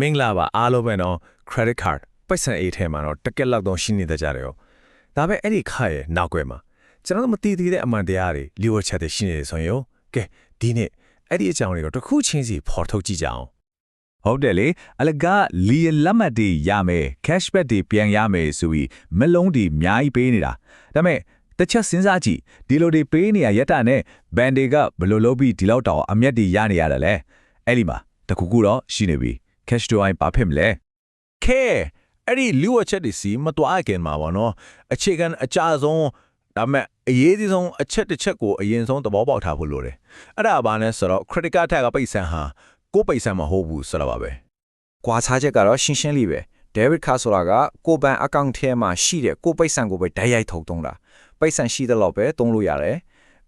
မင်္ဂလာပါအားလုံးပဲနော် credit card ပိုက်ဆံအေးထဲမှာတော့တကက်လောက်တော့ရှိနေတဲ့ကြတယ်ရောဒါပဲအဲ့ဒီခါရဲ့နောက်ွယ်မှာကျွန်တော်တို့မသိသေးတဲ့အမှန်တရားတွေလျှို့ချက်တွေရှိနေတယ်ဆိုရင်ရောကဲဒီနေ့အဲ့ဒီအကြောင်းတွေကိုတစ်ခုချင်းစီဖော်ထုတ်ကြည့်ကြအောင်ဟုတ်တယ်လေအလကားလီလက်မှတ်တွေရမယ် cashback တွေပြန်ရမယ်ဆိုပြီးမလုံးတွေအများကြီးပေးနေတာဒါပေမဲ့တစ်ချက်စဉ်းစားကြည့်ဒီလိုတွေပေးနေရရက်တာနဲ့ဘန်တွေကဘယ်လိုလုပ်ပြီးဒီလောက်တောင်အမျက်တွေရနေရတယ်လဲအဲ့ဒီမှာတခုခုတော့ရှိနေပြီ cash to i ဘာဖြစ်မလဲခဲအဲ့ဒီလူဝချက်တွေစီမတွားခင်မှာပေါ့နော်အခြေခံအကြဆုံးဒါပေမဲ့အရေးကြီးဆုံးအချက်တစ်ချက်ကိုအရင်ဆုံးသဘောပေါက်ထားဖို့လိုတယ်အဲ့ဒါဘာလဲဆိုတော့ critical tag ကပိတ်ဆန်ဟာကိုယ်ပိတ်ဆန်မဟုတ်ဘူးဆိုတော့ပါပဲကွာခြားချက်ကတော့ရှင်းရှင်းလေးပဲ debit card ဆိုတာကကိုယ်ဘဏ် account ထဲမှာရှိတဲ့ကိုယ်ပိတ်ဆံကိုပဲဓာတ်ရိုက်ထုတ်သုံးတာပိတ်ဆံရှိတဲ့လောက်ပဲသုံးလို့ရတယ်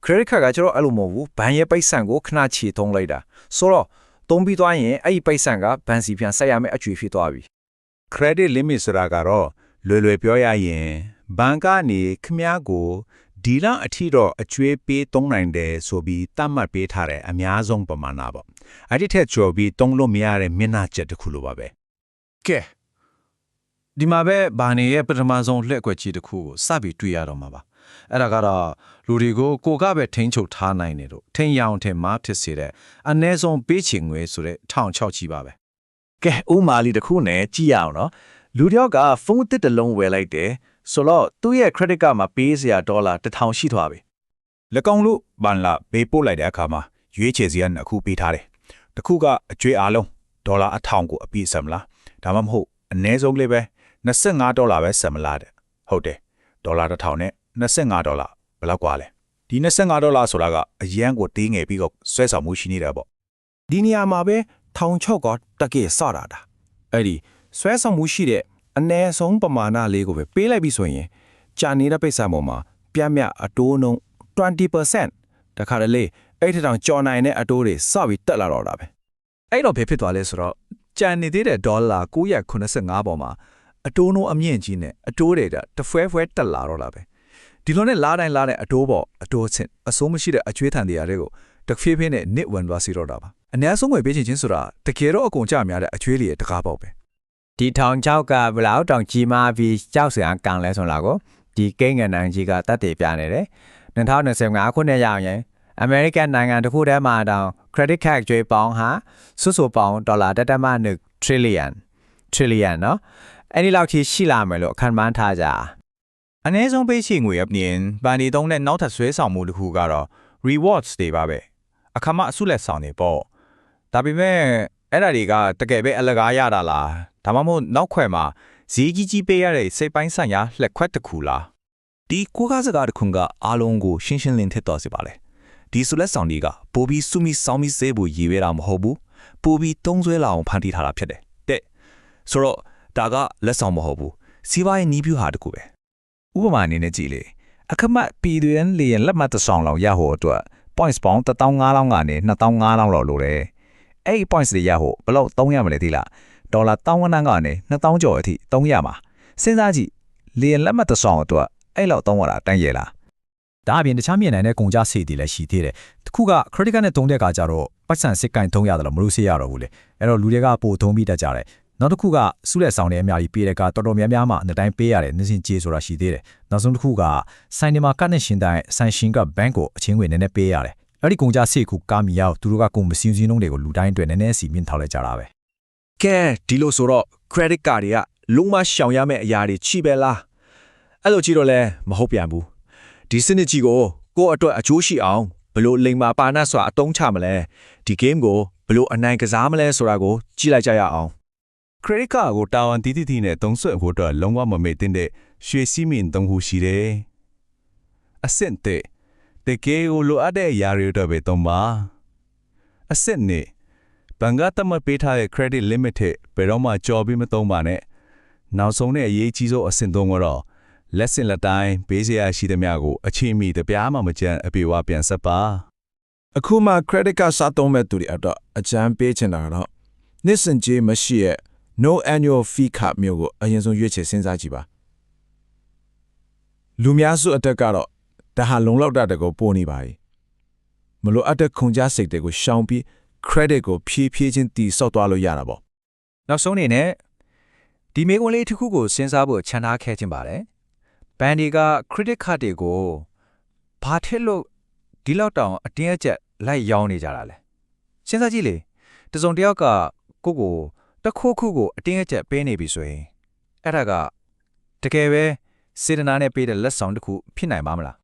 credit card ကကျတော့အဲ့လိုမဟုတ်ဘူးဘဏ်ရဲ့ပိတ်ဆံကိုခဏချေသုံးလိုက်တာဆိုတော့ သုံးပြီးသွားရင်အဲ့ဒီပိတ်ဆံကဘဏ်စီပြန်ဆက်ရမယ့်အကျွေဖြစ်သွားပြီ credit limit ဆိုတာကတော့လွယ်လွယ်ပြောရရင်ဘဏ်ကနေခမားကိုဒီလအထိတော့အကျွေးပေးသုံးနိုင်တယ်ဆိုပြီးတတ်မှတ်ပေးထားတဲ့အများဆုံးပမာဏပေါ့အဲ့ဒီထက်ကျော်ပြီးသုံးလို့မရတဲ့မျက်နှာချက်တစ်ခုလိုပါပဲကဲဒီမှာပဲဘာနေရဲ့ပထမဆုံးလှည့်ကွက်ကြီးတစ်ခုကိုစပြီးတွေ့ရတော့မှာပါ အဲ့ဒါကတော့လူတွေကိုကိုကပဲထိန်းချုပ်ထားနိုင်တယ်လို့ထိန်းရောင်ထင်မှဖြစ်စေတဲ့အ ਨੇ ဆုံးပေးချင်ငွေဆိုတဲ့ထောင်ချောက်ကြီးပါပဲကဲဥမာလေးတစ်ခုနဲ့ကြည့်ရအောင်နော်လူတယောက်ကဖုန်းတစ်တစ်လုံးဝယ်လိုက်တယ်ဆိုတော့သူ့ရဲ့ credit card မှာပေးစရာဒေါ်လာ1000ရှိသွားပြီလက်ကောင်လို့ဘန်လာပေးပို့လိုက်တဲ့အခါမှာရွေးချယ်စီကနှစ်ခုပေးထားတယ်တစ်ခုကအကျွေးအားလုံးဒေါ်လာအထောင်ကိုအပြည့်ဆက်မလားဒါမှမဟုတ်အနည်းဆုံးလေးပဲ25ဒေါ်လာပဲဆက်မလားတဲ့ဟုတ်တယ်ဒေါ်လာတစ်ထောင်နဲ့ 25ဒေါ်လာဘယ်လောက်กว่าလဲဒီ25ဒေါ်လာဆိုတာကအရန်ကိုသေးငယ်ပြီးတော့ဆွဲဆောင်မှုရှိနေတာပေါ့ ဒီနေရာမှာပဲထောင်ချော့ကတကယ်စတာတာအဲ့ဒီဆွဲဆောင်မှုရှိတဲ့အ ਨੇ ဆုံးပမာဏလေးကိုပဲပေးလိုက်ပြီဆိုရင်ကြာနေတဲ့ပိတ်ဆံပေါ်မှာပြတ်မြတ်အတိုးနှုန်း20%တခါတလေအဲ့ထက်တောင်ကြော်နိုင်တဲ့အတိုးတွေစပြီးတက်လာတော့တာပဲ အဲ့တော့ဘယ်ဖြစ်သွားလဲဆိုတော့ကြံနေသေးတဲ့ဒေါ်လာ985ပေါ်မှာအတိုးနှုန်းအမြင့်ကြီးနဲ့အတိုးတွေကတဖွဲဖွဲတက်လာတော့တာပဲ ဒီလိုနဲ့လာတိုင်းလာတဲ့အတိုးပေါ်အတိုးချင်းအစိုးမရှိတဲ့အကျွေးထန်တရားတွေကိုတဖြည်းဖြည်းနဲ့နစ်ဝင်သွားစီတော့တာပါအနည်းဆုံးငွေပေးချင်ချင်းဆိုတာတကယ်တော့အကုန်ကြများတဲ့အကျွေးတွေရဲ့တကားပေါက်ပဲဒီထောင်ချောက်ကဘယ်လောက်တောင်ကြီးမားပြီးကြောက်စရာကံလဲဆိုလာကိုဒီကိန်းငန်နိုင်ကြီးကတတ်တည်ပြနေတယ်2025ခုနှစ်ရောက်ရင် American နိုင်ငံတစ်ခုတည်းမှာတောင် credit card ကျွေးပေါင်းဟာစုစုပေါင်းဒေါ်လာတတမန trillion trillion နော်အဲ့ဒီလောက်ကြီးရှိလာမယ်လို့အခန့်မှန်းထားကြ အနည်းဆုံးပေးချေငွေအပြင်ဗန်ဒီသုံးတဲ့နောက်ထပ်ဆွဲဆောင်မှုတစ်ခုကတော့ rewards တွေပါပဲအခါမအဆုလက်ဆောင်တွေပေါ့ဒါပေမဲ့အဲ့ဒါတွေကတကယ်ပဲအလကားရတာလားဒါမှမဟုတ်နောက်ခွဲမှာဈေးကြီးကြီးပေးရတဲ့စိတ်ပိုင်းဆိုင်ရာလက်ခွက်တစ်ခုလားဒီကိုကားစကားတစ်ခုကအားလုံးကိုရှင်းရှင်းလင်းထစ်တော်စေပါလေဒီဆိုလက်ဆောင်တွေကပိုပြီးစုမိစောင်းပြီးစေဖို့ရည်ရွယ်တာမဟုတ်ဘူးပိုပြီးတုံးဆွဲလာအောင်ဖန်တီးထားတာဖြစ်တယ်တဲ့ဆိုတော့ဒါကလက်ဆောင်မဟုတ်ဘူးစီးပွားရေးနီးပြူဟာတစ်ခုပဲ ဥပမာအနေနဲ့ကြည့်လေအခမတ်ပြည်တွင်လေရင်လက်မှတ်တစ်ဆောင်လောက်ရဟိုအတွက် points ပေါင်း15000လောက်ကနေ2500လောက်လောက်လိုတယ်အဲ့ဒီ points တွေရဟိုဘယ်လောက်သုံးရမလဲသိလားဒေါ်လာ1000ကနေ2000ကျော်အထိသုံးရမှာစဉ်းစားကြည့်လေရင်လက်မှတ်တစ်ဆောင်အတွက်အဲ့လောက်သုံးရတာတန်းရဲ့လားဒါအပြင်တခြားမြင်နိုင်တဲ့ကုန်ကြစိတ်တွေလည်းရှိသေးတယ်။တစ်ခုက credit card နဲ့သုံးတဲ့အခါကျတော့ပတ်စံစစ်ကင်သုံးရတယ်လို့မလို့စေရတော့ဘူးလေ။အဲ့တော့လူတွေကပို့သုံးပြီးတတ်ကြတယ်။ နောက်တစ်ခုကစုလက်ဆောင်တွေအများကြီးပေးတဲ့ကတော်တော်များများမှအတိုင်းပေးရတယ်နင်းစင်ကြေးဆိုတာရှိသေးတယ်။နောက်ဆုံးတစ်ခုကဆိုင်ဒီမှာကတ်နဲ့ရှင်တိုင်းဆိုင်ရှင်ကဘဏ်ကိုအချင်းငွေနည်းနည်းပေးရတယ်။အဲ့ဒီကုန်ကြစိတ်ခုကာမီရောက်သူတို့ကကုန်မစင်းစင်းလုံးတွေကိုလူတိုင်းအတွက်နည်းနည်းစီမြင့်ထောက်လိုက်ကြတာပဲကဲဒီလိုဆိုတော့ credit card တွေကလုံးမရှောင်ရမယ့်အရာတွေချိပဲလားအဲ့လိုကြည့်တော့လဲမဟုတ်ပြန်ဘူးဒီစနစ်ကြီးကိုကိုယ့်အတွက်အကျိုးရှိအောင်ဘယ်လို့လိမ်မာပါနတ်စွာအသုံးချမလဲဒီ game ကိုဘယ်လို့အနိုင်ကစားမလဲဆိုတာကိုကြည့်လိုက်ကြရအောင် credit card ကိုတာဝန်တည်တည်တည်နဲ့သုံးဆွဲဖို့အတွက်လုံးဝမမေ့သင့်တဲ့ရွှေစီးမင်သုံးခုရှိတယ်။အဆင့်တဲ့တကယ်ကိုလိုအပ်တဲ့အရာတွေတော့ပဲသုံးပါ။အဆင့်နဲ့ဘဏ်ကတတ်မှတ်ပေးထားတဲ့ credit limit ထက်ဘယ်တော့မှကျော်ပြီးမသုံးပါနဲ့။နောက်ဆုံးနဲ့အရေးကြီးဆုံးအဆင့်သုံးကတော့လက်စင်လက်တိုင်းပေးစရာရှိသမျှကိုအချိန်မီတပြားမှမကြမ်းအပြေဝပြန်ဆက်ပါအခုမှ credit card စသုံးမဲ့သူတွေအတွက်အကြမ်းပေးချင်တာကတော့နှစ်စင်ကြေးမရှိရဲ့ no annual fee card မျိုးကိုအရင်ဆုံးရွေးချယ်စဉ်းစားကြည့်ပါလူများစုအတက်ကတော့ဒါဟာလုံလောက်တာတကိုပို့နေပါ යි မလို့အတက်ခွန်ကြစိတ်တွေကိုရှောင်ပြီး credit ကိုဖြည်းဖြည်းချင်းတီဆော့သွားလို့ရတာပေါ့နောက်ဆုံးအနေနဲ့ဒီမေကွန်လေးတစ်ခုကိုစဉ်းစားဖို့ခြံထားခဲ့ခြင်းပါတယ်ဘန်ဒီက credit card တွေကိုဘာထစ်လို့ဒီလောက်တောင်အတင်းအကျပ်လိုက်ရောင်းနေကြတာလဲစဉ်းစားကြည့်လေတစုံတစ်ယောက်ကကိုယ့်ကို တစ်ခုခုကိုအတင်းအကျပ်ပေးနေပြီဆိုရင်အဲ့ဒါကတကယ်ပဲစေတနာနဲ့ပေးတဲ့လက်ဆောင်တစ်ခုဖြစ်နိုင်ပါမလား